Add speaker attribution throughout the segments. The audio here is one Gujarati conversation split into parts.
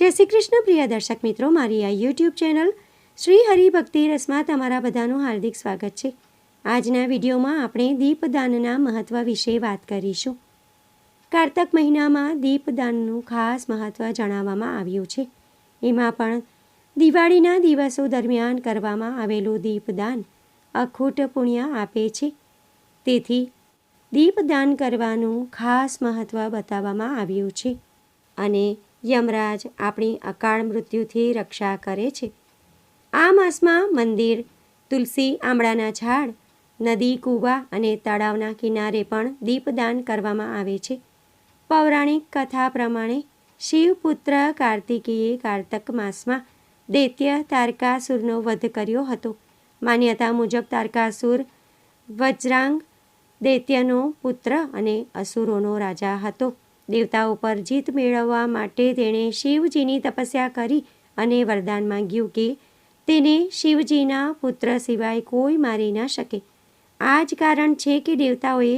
Speaker 1: જય શ્રી કૃષ્ણ, પ્રિય દર્શક મિત્રો. મારી આ યુટ્યુબ ચેનલ શ્રી હરિભક્તિ રસમાં તમારા બધાનું હાર્દિક સ્વાગત છે. આજના વિડીયોમાં આપણે દીપદાનના મહત્ત્વ વિશે વાત કરીશું. કારતક મહિનામાં દીપદાનનું ખાસ મહત્ત્વ જણાવવામાં આવ્યું છે. એમાં પણ દિવાળીના દિવસો દરમિયાન કરવામાં આવેલું દીપદાન અખૂટ પુણ્ય આપે છે. તેથી દીપદાન કરવાનું ખાસ મહત્ત્વ બતાવવામાં આવ્યું છે. અને યમરાજ આપણી અકાળ મૃત્યુથી રક્ષા કરે છે. આ માસમાં મંદિર, તુલસી આમળાના ઝાડ, નદી, કૂવા અને તળાવના કિનારે પણ દીપદાન કરવામાં આવે છે. પૌરાણિક કથા પ્રમાણે શિવપુત્ર કાર્તિકીએ કારતક માસમાં દૈત્ય તારકાસુરનો વધ કર્યો હતો. માન્યતા મુજબ તારકાસુર વજ્રાંગ દૈત્યનો પુત્ર અને અસુરોનો રાજા હતો. દેવતાઓ ઉપર જીત મેળવવા માટે તેણે શિવજીની તપસ્યા કરી અને વરદાન માંગ્યું કે તેને શિવજીના પુત્ર સિવાય કોઈ મારી ન શકે. આ જ કારણ છે કે દેવતાઓએ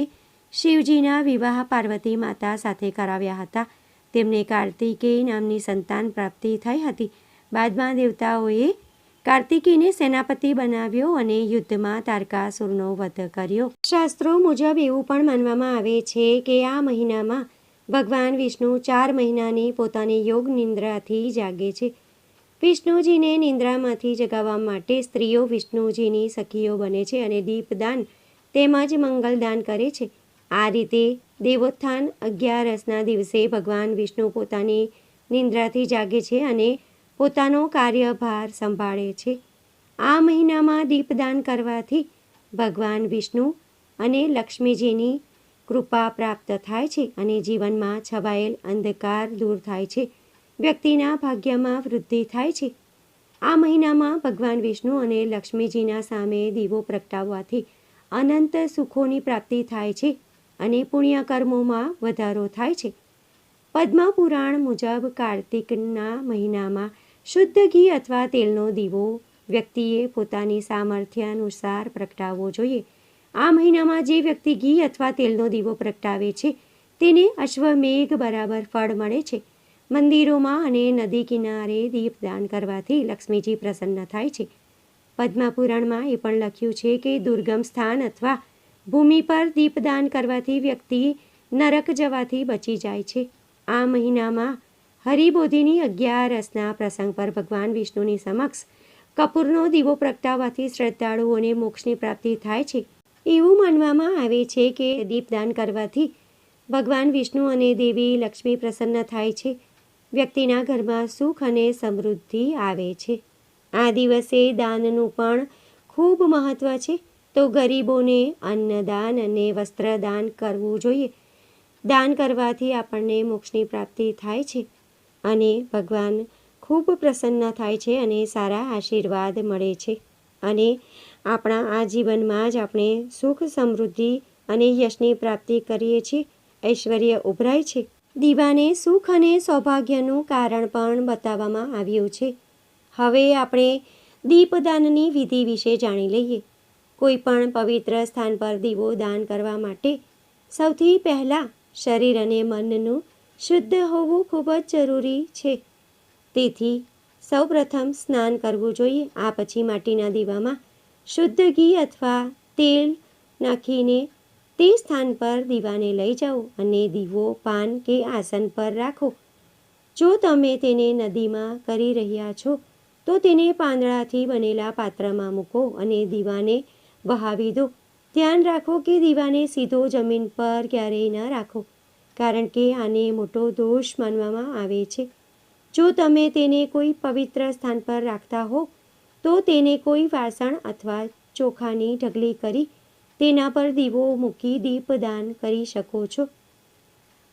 Speaker 1: શિવજીના વિવાહ પાર્વતી માતા સાથે કરાવ્યા હતા. તેમને કાર્તિકેય નામની સંતાન પ્રાપ્તિ થઈ હતી. બાદમાં દેવતાઓએ કાર્તિકીને સેનાપતિ બનાવ્યો અને યુદ્ધમાં તારકાસુરનો વધ કર્યો. શાસ્ત્રો મુજબ એવું પણ માનવામાં આવે છે કે આ મહિનામાં ભગવાન વિષ્ણુ ચાર મહિનાની પોતાની યોગ નિંદ્રાથી જાગે છે. વિષ્ણુજીને નિંદ્રામાંથી જગાવવા માટે સ્ત્રીઓ વિષ્ણુજીની સખીઓ બને છે અને દીપદાન તેમજ મંગલદાન કરે છે. આ રીતે દેવોત્થાન અગિયારસના દિવસે ભગવાન વિષ્ણુ પોતાની નિંદ્રાથી જાગે છે અને પોતાનો કાર્યભાર સંભાળે છે. આ મહિનામાં દીપદાન કરવાથી ભગવાન વિષ્ણુ અને લક્ષ્મીજીની કૃપા પ્રાપ્ત થાય છે અને જીવનમાં છવાયેલ અંધકાર દૂર થાય છે. વ્યક્તિના ભાગ્યમાં વૃદ્ધિ થાય છે. આ મહિનામાં ભગવાન વિષ્ણુ અને લક્ષ્મીજીના સામે દીવો પ્રગટાવવાથી અનંત સુખોની પ્રાપ્તિ થાય છે અને પુણ્યકર્મોમાં વધારો થાય છે. પદ્મપુરાણ મુજબ કાર્તિકના મહિનામાં શુદ્ધ ઘી અથવા તેલનો દીવો વ્યક્તિએ પોતાની સામર્થ્ય અનુસાર પ્રગટાવવો જોઈએ. આ મહિનામાં જે વ્યક્તિ ઘી અથવા તેલનો દીવો પ્રગટાવે છે, તેને અશ્વમેઘ બરાબર ફળ મળે છે. મંદિરોમાં અને નદી કિનારે દીપદાન કરવાથી લક્ષ્મીજી પ્રસન્ન થાય છે. પદ્માપુરાણમાં એ પણ લખ્યું છે કે દુર્ગમ સ્થાન અથવા ભૂમિ પર દીપદાન કરવાથી વ્યક્તિ નરક જવાથી બચી જાય છે. આ મહિનામાં હરિબોધિની અગિયારસના પ્રસંગ પર ભગવાન વિષ્ણુની સમક્ષ કપૂરનો દીવો પ્રગટાવવાથી શ્રદ્ધાળુઓને મોક્ષની પ્રાપ્તિ થાય છે. એવું માનવામાં આવે છે કે દીપદાન કરવાથી ભગવાન વિષ્ણુ અને દેવી લક્ષ્મી પ્રસન્ન થાય છે. વ્યક્તિના ઘરમાં સુખ અને સમૃદ્ધિ આવે છે. આ દિવસે દાનનું પણ ખૂબ મહત્ત્વ છે. તો ગરીબોને અન્નદાન અને વસ્ત્રદાન કરવું જોઈએ. દાન કરવાથી આપણને મોક્ષની પ્રાપ્તિ થાય છે અને ભગવાન ખૂબ પ્રસન્ન થાય છે અને સારા આશીર્વાદ મળે છે. અને આપણા આ જીવનમાં જ આપણે સુખ, સમૃદ્ધિ અને યશની પ્રાપ્તિ કરીએ છીએ. ઐશ્વર્ય ઉભરાય છે. દીવાને સુખ અને સૌભાગ્યનું કારણ પણ બતાવવામાં આવ્યું છે. હવે આપણે દીપદાનની વિધિ વિશે જાણી લઈએ. કોઈ પણ પવિત્ર સ્થાન પર દીવો દાન કરવા માટે સૌથી પહેલાં શરીર અને મનનું શુદ્ધ હોવું ખૂબ જ જરૂરી છે. તેથી સૌપ્રથમ સ્નાન કરવું જોઈએ. આ પછી માટીના દીવામાં શુદ્ધ ઘી અથવા તેલ નાખીને તે સ્થાન પર દીવાને લઈ જાઓ અને દીવો, પાન કે આસન પર રાખો. જો તમે તેને નદીમાં કરી રહ્યા છો, તો તેને પાંદડાથી બનેલા પાત્રમાં મૂકો અને દીવાને વહાવી દો. ધ્યાન રાખો કે દીવાને સીધો જમીન પર ક્યારેય ન રાખો, કારણ કે આને મોટો દોષ માનવામાં આવે છે. જો તમે તેને કોઈ પવિત્ર સ્થાન પર રાખતા હો તો તેને કોઈ વાસણ અથવા ચોખાની ઢગલી કરી તેના પર દીવો મૂકી દીપદાન કરી શકો છો.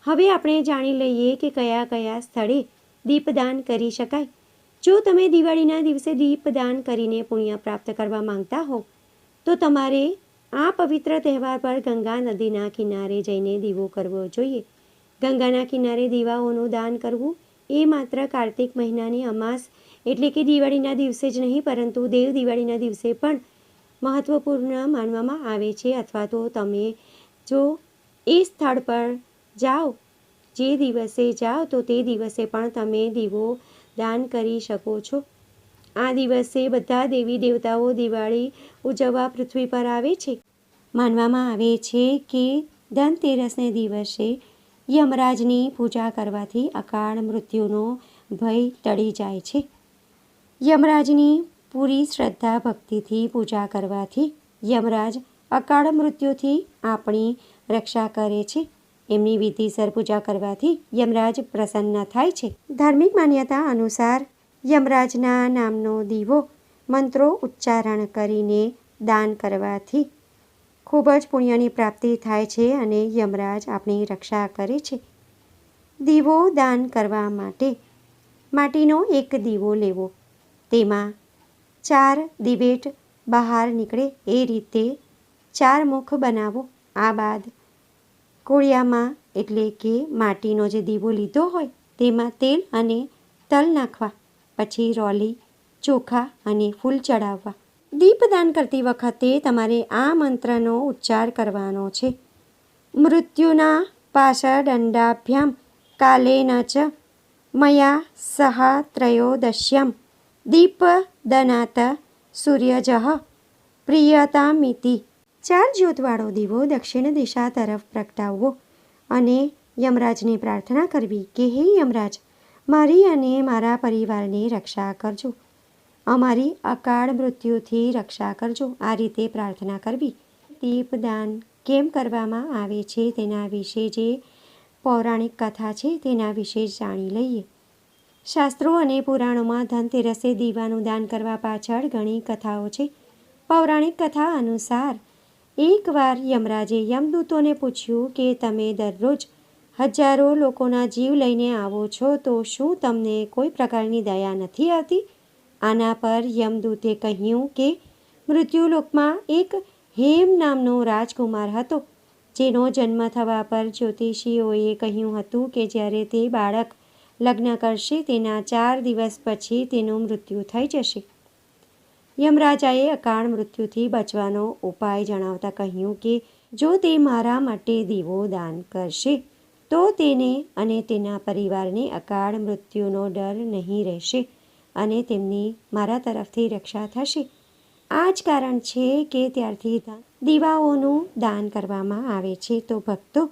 Speaker 1: હવે આપણે જાણી લઈએ કે કયા કયા સ્થળે દીપદાન કરી શકાય. જો તમે દિવાળીના દિવસે દીપદાન કરીને પુણ્ય પ્રાપ્ત કરવા માંગતા હો, તો તમારે આ પવિત્ર તહેવાર પર ગંગા નદીના કિનારે જઈને દીવો કરવો જોઈએ. ગંગાના કિનારે દીવાઓનું દાન કરવું એ માત્ર કાર્તિક મહિનાની અમાસ એટલે કે દિવાળીના દિવસે જ નહીં, પરંતુ દેવ દિવાળીના દિવસે પણ મહત્ત્વપૂર્ણ માનવામાં આવે છે. અથવા તો તમે જો એ સ્થળ પર જાઓ, જે દિવસે જાઓ, તો તે દિવસે પણ તમે દીવો દાન કરી શકો છો. આ દિવસે બધા દેવી દેવતાઓ દિવાળી ઉજવવા પૃથ્વી પર આવે છે. માનવામાં આવે છે કે ધનતેરસને દિવસે યમરાજની પૂજા કરવાથી અકાળ મૃત્યુનો ભય ટળી જાય છે. યમરાજની પૂરી શ્રદ્ધા ભક્તિથી પૂજા કરવાથી યમરાજ અકાળ મૃત્યુથી આપણી રક્ષા કરે છે. એમની વિધિસર પૂજા કરવાથી યમરાજ પ્રસન્ન થાય છે. ધાર્મિક માન્યતા અનુસાર યમરાજના નામનો દીવો મંત્રો ઉચ્ચારણ કરીને દાન કરવાથી ખૂબ જ પુણ્યની પ્રાપ્તિ થાય છે અને યમરાજ આપણી રક્ષા કરે છે. દીવો દાન કરવા માટે માટીનો એક દીવો લેવો. તેમાં ચાર દિવેટ બહાર નીકળે એ રીતે ચાર મુખ બનાવો. આ બાદ કોળિયામાં એટલે કે માટીનો જે દીવો લીધો હોય તેમાં તેલ અને તલ નાખવા, પછી રોલી, ચોખા અને ફૂલ ચડાવવા. દીપદાન કરતી વખતે તમારે આ મંત્રનો ઉચ્ચાર કરવાનો છે. મૃત્યુના પાછળ દંડાભ્યામ ન ચ મયા સહ ત્રયોદશ્યમ. દીપદનાત સૂર્યજઃ પ્રિયતામિતિ ચાર જ્યોતવાળો દીવો દક્ષિણ દિશા તરફ પ્રગટાવવો અને યમરાજને પ્રાર્થના કરવી કે હે યમરાજ મારી અને મારા પરિવારની રક્ષા કરજો અમારી અકાળ મૃત્યુથી રક્ષા કરજો આ રીતે પ્રાર્થના કરવી દીપદાન કેમ કરવામાં આવે છે તેના વિશે જે પૌરાણિક કથા છે તેના વિશે જાણી લઈએ શાસ્ત્રો અને પુરાણોમાં ધનતેરસે દીવાનું દાન કરવા પાછળ ઘણી કથાઓ છે. પૌરાણિક કથા અનુસાર એકવાર યમરાજે યમદૂતોને પૂછ્યું કે, તમે દરરોજ હજારો લોકોના જીવ લઈને આવો છો, તો શું તમને કોઈ પ્રકારની દયા નથી આવતી? આના પર યમદૂતે કહ્યું કે મૃત્યુલોકમાં એક હેમ નામનો રાજકુમાર હતો, જેનો જન્મ થવા પર જ્યોતિષીઓએ કહ્યું હતું કે જ્યારે તે બાળક લગ્ન કરશે, તેના ચાર દિવસ પછી તેનું મૃત્યુ થઈ જશે. યમરાજાએ અકાળ મૃત્યુથી બચવાનો ઉપાય જણાવતા કહ્યું કે, જો તે મારા માટે દીવો દાન કરશે, તો તેને અને તેના પરિવારને અકાળ મૃત્યુનો ડર નહીં રહેશે અને તેમની મારા તરફથી રક્ષા થશે. આ જ કારણ છે કે ત્યારથી દીવાઓનું દાન કરવામાં આવે છે. તો ભક્તો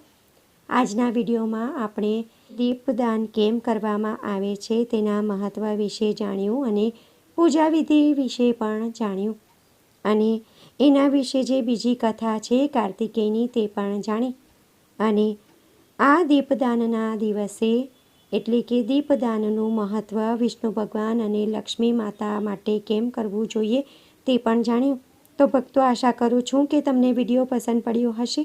Speaker 1: આજના વિડીયોમાં આપણે દીપદાન કેમ કરવામાં આવે છે તેના મહત્ત્વ વિશે જાણ્યું અને પૂજા વિધિ વિશે પણ જાણ્યું. અને એના વિશે જે બીજી કથા છે કાર્તિકેયની તે પણ જાણી. અને આ દીપદાનના દિવસે એટલે કે દીપદાનનું મહત્ત્વ વિષ્ણુ ભગવાન અને લક્ષ્મી માતા માટે કેમ કરવું જોઈએ તે પણ જાણ્યું. તો ભક્તો આશા કરું છું કે તમને વીડિયો પસંદ પડ્યો હશે.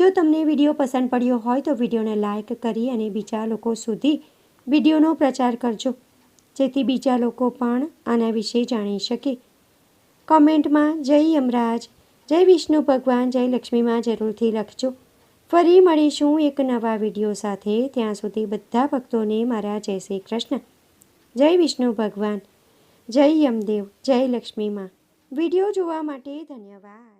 Speaker 1: જો તમને વીડિયો પસંદ પડ્યો હોય તો વિડીયોને લાઇક કરી અને બીજા લોકો સુધી વિડીયોનો પ્રચાર કરજો. જેથી બીજા લોકો પણ આના વિશે જાણી શકે. કોમેન્ટમાં, જય યમરાજ, જય વિષ્ણુ ભગવાન, જય લક્ષ્મીમાં જરૂરથી લખજો. ફરી મળીશું એક નવા વીડિયો સાથે. ત્યાં સુધી બધા ભક્તોને મારા જય શ્રી કૃષ્ણ. જય વિષ્ણુ ભગવાન, જય યમદેવ, જય લક્ષ્મીમાં. વીડિયો જોવા માટે ધન્યવાદ.